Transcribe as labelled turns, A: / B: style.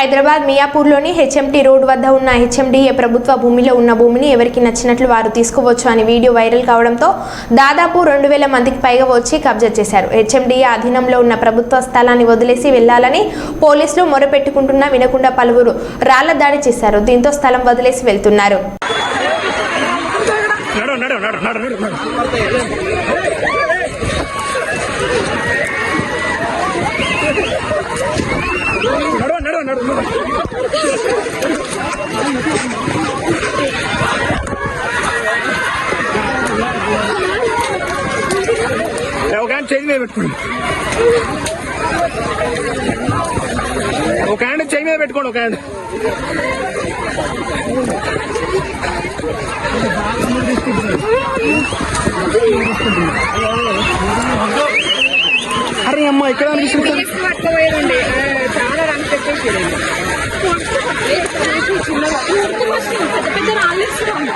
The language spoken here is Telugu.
A: హైదరాబాద్ మియాపూర్లోని హెచ్ఎంటీ రోడ్ వద్ద ఉన్న హెచ్ఎండిఏ ప్రభుత్వ భూమిలో ఉన్న భూమిని ఎవరికి నచ్చినట్లు వారు తీసుకోవచ్చు అని వీడియో వైరల్ కావడంతో దాదాపు రెండు వేల మందికి పైగా వచ్చి కబ్జా చేశారు. హెచ్ఎండిఏ అధీనంలో ఉన్న ప్రభుత్వ స్థలాన్ని వదిలేసి వెళ్ళాలని పోలీసులు మొరపెట్టుకుంటున్నా వినకుండా పలువురు రాళ్ళ దాడి చేశారు. దీంతో స్థలం వదిలేసి వెళ్తున్నారు.
B: ఒక ఆయన చేయి మీద పెట్టుకోండి. ఒక ఆయన చేయి మీద పెట్టుకోండి ఒక ఆయన అరే అమ్మ ఇక్కడ అనిపిస్తుంది?
C: కూడా
D: పెద్ద పెద్ద రాళ్ళు ఇస్తున్నాం